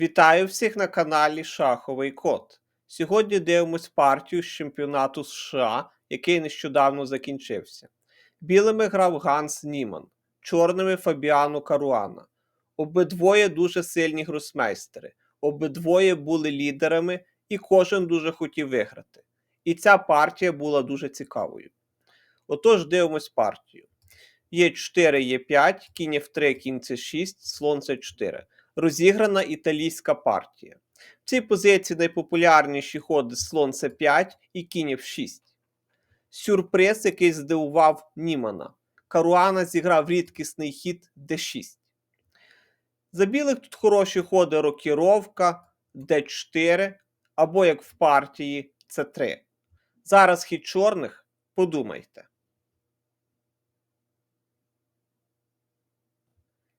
Вітаю всіх на каналі Шаховий Код. Сьогодні дивимось партію з чемпіонату США, який нещодавно закінчився. Білими грав Ганс Німан, чорними Фабіану Каруана. Обидвоє дуже сильні гросмейстери, обидвоє були лідерами, і кожен дуже хотів виграти. І ця партія була дуже цікавою. Отож, дивимось партію. Є 4, є 5, кінь F3, кінь C6, слон C4 розіграна італійська партія. В цій позиції найпопулярніші ходи слон С5 і кінь F6. Сюрприз, який здивував Німана. Каруана зіграв рідкісний хід d6. За білих тут хороші ходи рокіровка, d4 або як в партії c3. Зараз хід чорних подумайте.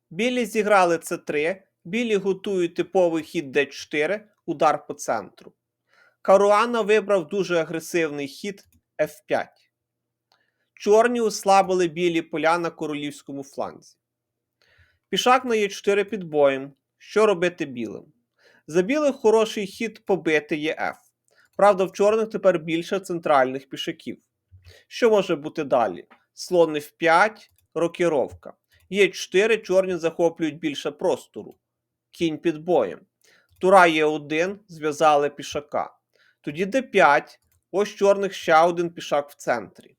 Білі зіграли c3, білі готують типовий хід d4, удар по центру. Каруана вибрав дуже агресивний хід f5. Чорні ослабили білі поля на королівському фланзі. Пішак на e4 під боєм. Що робити білим? За білих хороший хід побити є F. Правда, в чорних тепер більше центральних пішаків. Що може бути далі? Слон F5, рокіровка. Є4, чорні захоплюють більше простору. Кінь під боєм. Тура Є1, зв'язали пішака. Тоді Д5, ось чорних ще один пішак в центрі.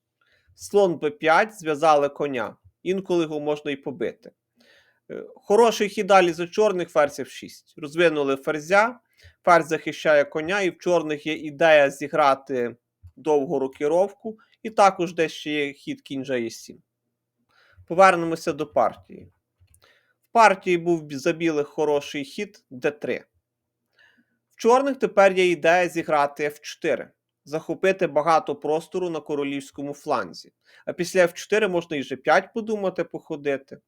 Слон Б5, зв'язали коня. Інколи його можна і побити. Е, Хороший хід далі за чорних ферзь F6. Розвинули ферзя, ферзь захищає коня, і в чорних є ідея зіграти довгу рокіровку, і також десь ще є хід кінь G7. Повернемося до партії. Партії був за білих хороший хід d3. В чорних тепер є ідея зіграти f4, захопити багато простору на королівському фланзі. А після f4 можна і g5 подумати походити.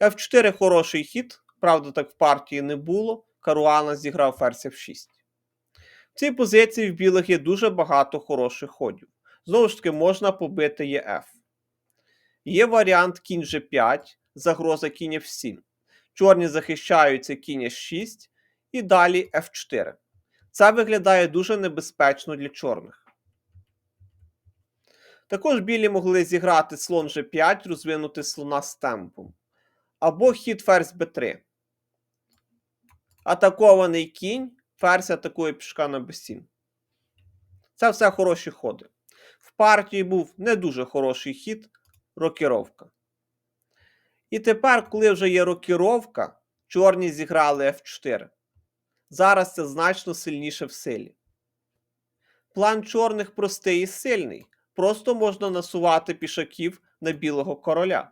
F4 хороший хід, правда, так в партії не було. Каруана зіграв ферзь f6. В цій позиції в білих є дуже багато хороших ходів. Знову ж таки, можна побити ЄФ. Є варіант кінь G5, загроза кінь F7. Чорні захищаються кінь H6 і далі F4. Це виглядає дуже небезпечно для чорних. Також білі могли зіграти слон G5, розвинути слона з темпом. Або хід ферзь b3. Атакований кінь, ферзь атакує пішка на b7. Це все хороші ходи. В партії був не дуже хороший хід рокіровка. І тепер, коли вже є рокіровка, чорні зіграли F4. Зараз це значно сильніше в силі. План чорних простий і сильний. Просто можна насувати пішаків на білого короля.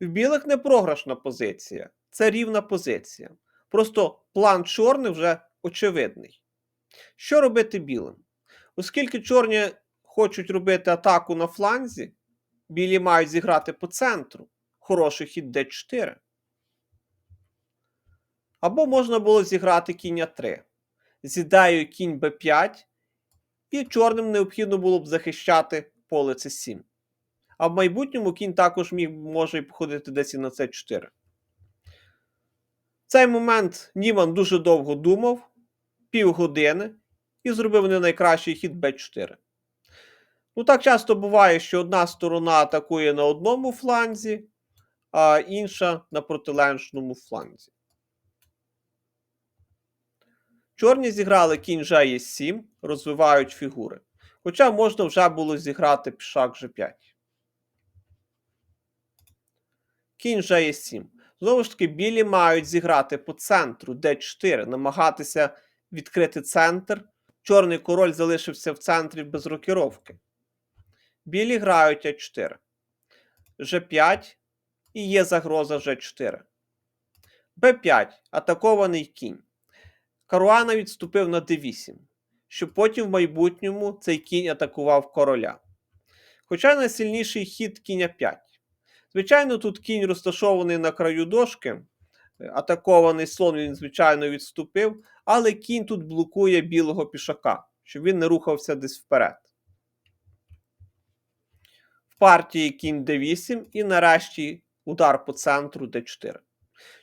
В білих не програшна позиція, це рівна позиція. Просто план чорних вже очевидний. Що робити білим? Оскільки чорні хочуть робити атаку на фланзі, білі мають зіграти по центру. Хороший хід d4. Або можна було зіграти кінь 3. З ідеєю кінь b5, і чорним необхідно було б захищати поле c7. А в майбутньому кінь також міг може і походити десь і на c4. В цей момент Німан дуже довго думав, півгодини, і зробив не найкращий хід b4. Ну, так часто буває, що одна сторона атакує на одному фланзі, а інша на протилежному фланзі. Чорні зіграли кінь G7, розвивають фігури. Хоча можна вже було зіграти пішак G5. Кінь G7. Знову ж таки, білі мають зіграти по центру D4, намагатися відкрити центр. Чорний король залишився в центрі без рокіровки. Білі грають А4. G5 і є загроза G4. Б5 атакований кінь. Каруана відступив на d8, щоб потім в майбутньому цей кінь атакував короля. Хоча найсильніший хід кінь 5. Звичайно, тут кінь розташований на краю дошки. Атакований слон він, звичайно, відступив, але кінь тут блокує білого пішака, щоб він не рухався десь вперед. Партії кінь d8 і нарешті удар по центру d4.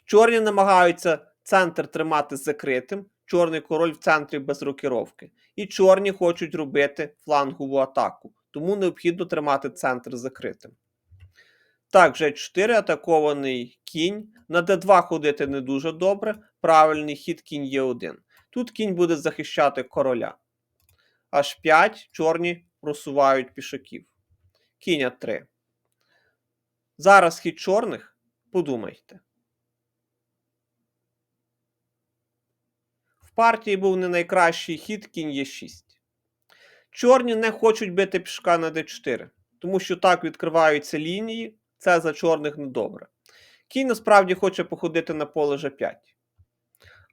Чорні намагаються центр тримати закритим, чорний король в центрі без рокіровки. І чорні хочуть робити флангову атаку, тому необхідно тримати центр закритим. Так, G4 атакований кінь. На D2 ходити не дуже добре. Правильний хід кінь Е1. Тут кінь буде захищати короля. H5 чорні просувають пішаків. Кінь А3. Зараз хід чорних. Подумайте. В партії був не найкращий хід кінь Е6. Чорні не хочуть бити пішка на d4, тому що так відкриваються лінії, це за чорних недобре. Кінь насправді хоче походити на поле G5.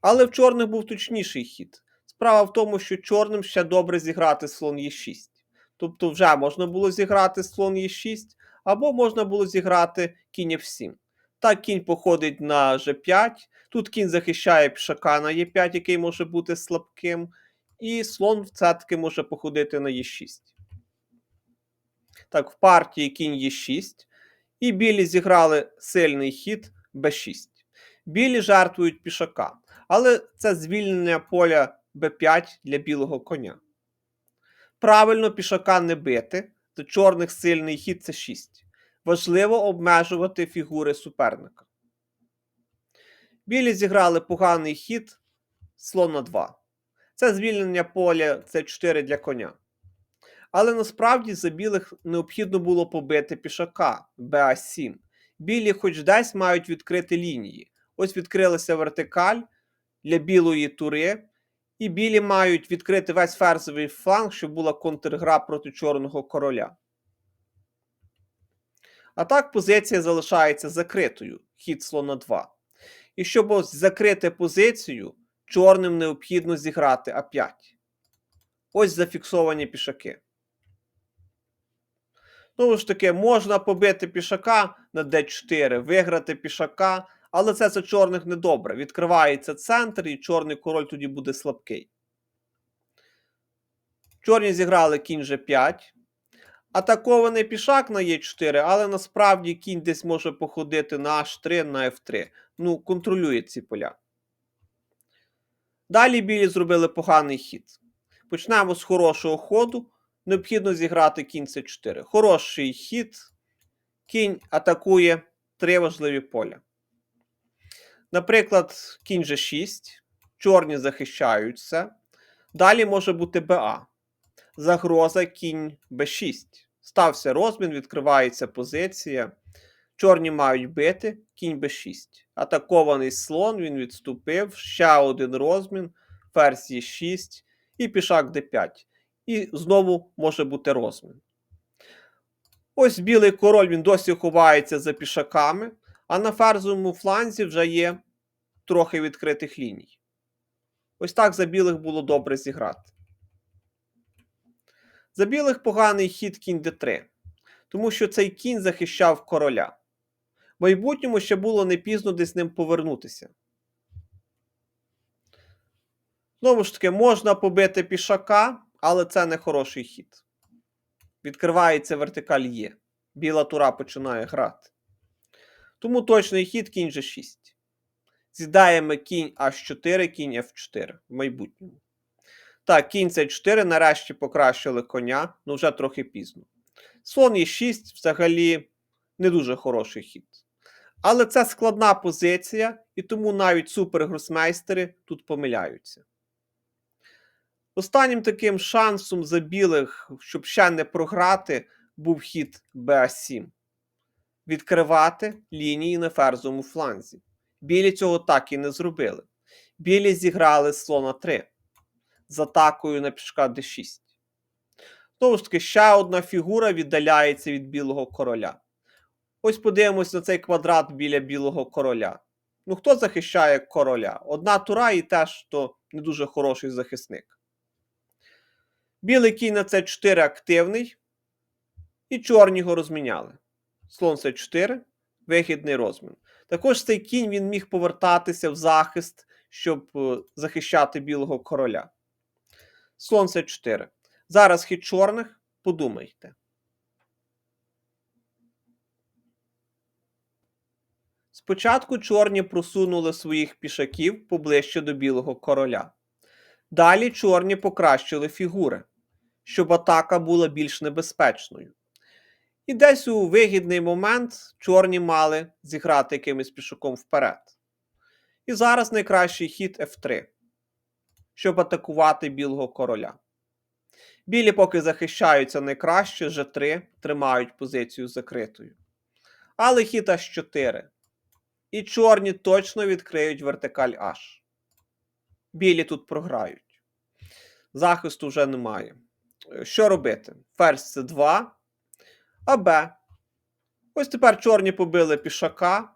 Але в чорних був точніший хід. Справа в тому, що чорним ще добре зіграти слон Е6. Тобто вже можна було зіграти слон Е6, або можна було зіграти кінь F7. Так, кінь походить на G5. Тут кінь захищає пішака на Е5, який може бути слабким. І слон все-таки може походити на Е6. Так, в партії кінь Е6. І білі зіграли сильний хід Б6. Білі жертвують пішака. Але це звільнення поля Б5 для білого коня. Правильно пішака не бити, то чорних сильний хід це 6. Важливо обмежувати фігури суперника. Білі зіграли поганий хід слон на 2. Це звільнення поля С4 для коня. Але насправді за білих необхідно було побити пішака БА7. Білі хоч десь мають відкрити лінії. Ось відкрилася вертикаль для білої тури, і білі мають відкрити весь ферзовий фланг, щоб була контргра проти чорного короля. А так позиція залишається закритою. Хід слона 2. І щоб ось закрити позицію, чорним необхідно зіграти А5. Ось зафіксовані пішаки. Знову ж таки, можна побити пішака на d4, виграти пішака, але це за чорних недобре. Відкривається центр, і чорний король тоді буде слабкий. Чорні зіграли кінь G5. Атакований пішак на Е4, але насправді кінь десь може походити на H3, на F3. Ну, контролює ці поля. Далі білі зробили поганий хід. Почнемо з хорошого ходу. Необхідно зіграти кінь С4. Хороший хід. Кінь атакує три важливі поля. Наприклад, кінь G6. Чорні захищаються. Далі може бути БА. Загроза кінь Б6. Стався розмін, відкривається позиція. Чорні мають бити, кінь Б6. Атакований слон, він відступив. Ще один розмін, ферзь Е6 і пішак Д5. І знову може бути розмін. Ось білий король він досі ховається за пішаками, а на ферзовому фланзі вже є трохи відкритих ліній. Ось так за білих було добре зіграти. За білих поганий хід кінь d3, тому що цей кінь захищав короля. В майбутньому ще було не пізно десь ним повернутися. Знову ж таки, можна побити пішака, але це не хороший хід. Відкривається вертикаль Є. Біла тура починає грати. Тому точний хід кінь G6. З'їдаємо кінь H4, кінь F4 в майбутньому. Так, кінь С4 нарешті покращили коня, ну вже трохи пізно. Слон Е6 взагалі не дуже хороший хід. Але це складна позиція, і тому навіть супергросмейстери тут помиляються. Останнім таким шансом за білих, щоб ще не програти, був хід БА7. Відкривати лінії на ферзовому фланзі. Білі цього так і не зробили. Білі зіграли слона 3 з атакою на пішка d6. Знову ж таки, ще одна фігура віддаляється від білого короля. Ось подивимось на цей квадрат біля білого короля. Ну, хто захищає короля? Одна тура і теж то не дуже хороший захисник. Білий кінь на С4 активний. І чорні його розміняли. Слон С4, вихідний розмін. Також цей кінь він міг повертатися в захист, щоб е, захищати білого короля. Слон С4. Зараз хід чорних. Подумайте. Спочатку чорні просунули своїх пішаків поближче до білого короля. Далі чорні покращили фігури, щоб атака була більш небезпечною. І десь у вигідний момент чорні мали зіграти якимось пішаком вперед. І зараз найкращий хід F3, щоб атакувати білого короля. Білі поки захищаються найкраще, G3 тримають позицію закритою. Але хід H4. І чорні точно відкриють вертикаль H. Білі тут програють. Захисту вже немає. Що робити? Ферзь С2, а Б. Ось тепер чорні побили пішака,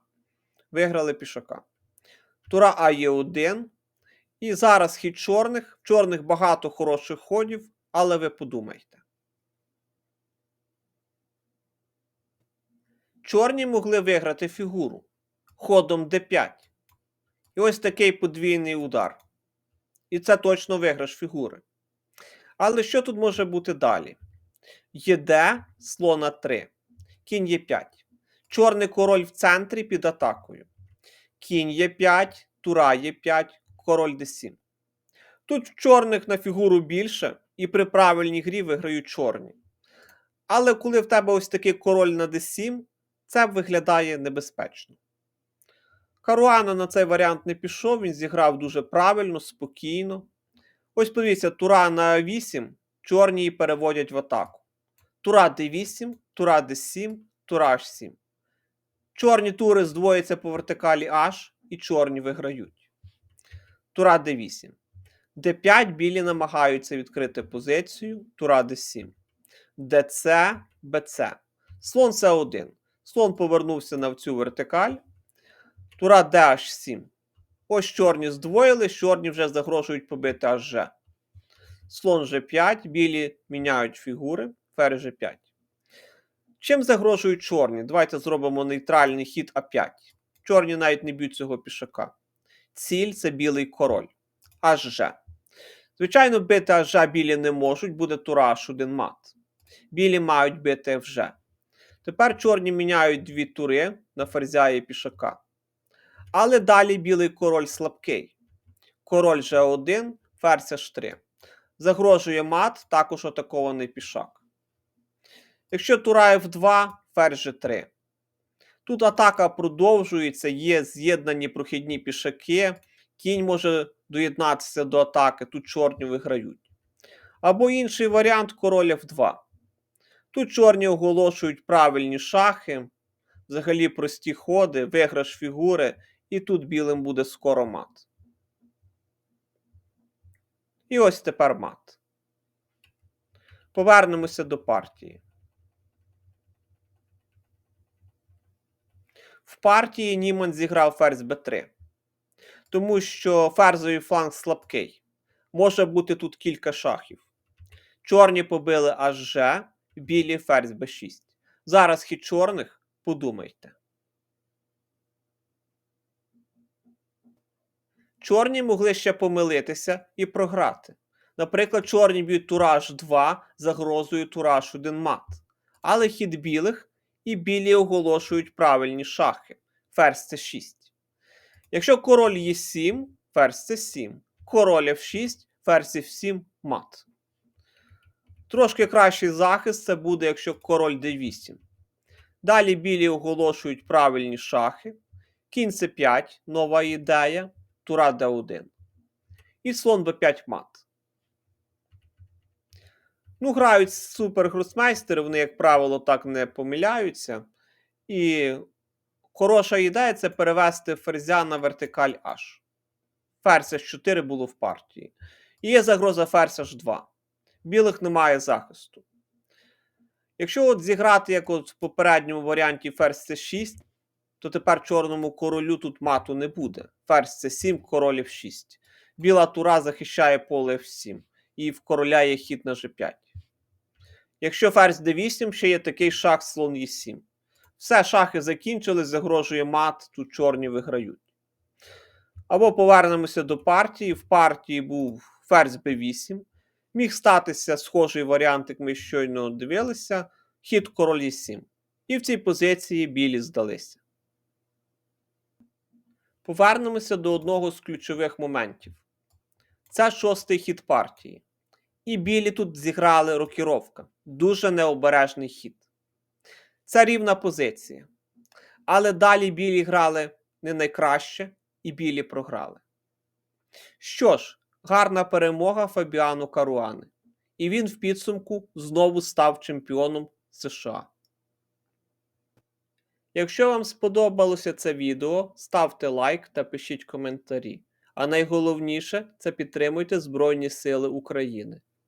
виграли пішака. Тура А є 1. І зараз хід чорних. В чорних багато хороших ходів, але ви подумайте. Чорні могли виграти фігуру ходом d5. І ось такий подвійний удар. І це точно виграш фігури. Але що тут може бути далі? ЄД слона 3. Кінь Е5. Чорний король в центрі під атакою. Кінь Е5, тура Е5, король d7. Тут чорних на фігуру більше, і при правильній грі виграють чорні. Але коли в тебе ось такий король на d7, це виглядає небезпечно. Каруана на цей варіант не пішов, він зіграв дуже правильно, спокійно. Ось подивіться, тура на 8, чорні її переводять в атаку. Тура d8, тура d7, тура h7. Чорні тури здвоїться по вертикалі H і чорні виграють. Тура d8. d5 білі намагаються відкрити позицію. Тура d7. dc, bc. Слон c1. Слон повернувся на цю вертикаль. Тура DH7. Ось чорні здвоїли, чорні вже загрожують побити HG. Слон G5, білі міняють фігури, ферзь G5. Чим загрожують чорні? Давайте зробимо нейтральний хід А5. Чорні навіть не б'ють цього пішака. Ціль це білий король. HG. Звичайно, бити HG білі не можуть, буде тура H1 мат. Білі мають бити FG. Тепер чорні міняють дві тури на ферзя і пішака. Але далі білий король слабкий. Король G1, ферзь H3. Загрожує мат, також атакований пішак. Якщо тура F2, ферзь G3. Тут атака продовжується, є з'єднані прохідні пішаки. Кінь може доєднатися до атаки, тут чорні виграють. Або інший варіант король F2. Тут чорні оголошують правильні шахи, взагалі прості ходи, виграш фігури, і тут білим буде скоро мат. І ось тепер мат. Повернемося до партії. В партії Німан зіграв ферзь b3, тому що ферзовий фланг слабкий. Може бути тут кілька шахів. Чорні побили HG, білі ферзь b6. Зараз хід чорних подумайте. Чорні могли ще помилитися і програти. Наприклад, чорні б'ють тураж 2 загрозою тураж 1 мат. Але хід білих і білі оголошують правильні шахи. Ферзь С6. Якщо король Е7, ферзь С7, король F6, ферзь F7 мат. Трошки кращий захист це буде, якщо король d8. Далі білі оголошують правильні шахи. Кінь c5, нова ідея, тура d1. І слон b5 мат. Ну, грають супергросмейстери, вони, як правило, так не помиляються. І хороша ідея це перевести ферзя на вертикаль H. Ферзь H4 було в партії. І є загроза ферзь H2 білих немає захисту. Якщо от зіграти, як от в попередньому варіанті ферзь c6, то тепер чорному королю тут мату не буде. Ферзь c7, король f6. Біла тура захищає поле f7, і в короля є хід на g5. Якщо ферзь d8, ще є такий шах слон e7. Все, шахи закінчились, загрожує мат, тут чорні виграють. Або повернемося до партії. В партії був ферзь b8. Міг статися схожий варіант, як ми щойно дивилися, хід король 7. І в цій позиції білі здалися. Повернемося до одного з ключових моментів. Це шостий хід партії. І білі тут зіграли рокіровка. Дуже необережний хід. Це рівна позиція. Але далі білі грали не найкраще, і білі програли. Що ж, гарна перемога Фабіану Каруани. І він в підсумку знову став чемпіоном США. Якщо вам сподобалося це відео, ставте лайк та пишіть коментарі. А найголовніше це підтримуйте Збройні Сили України.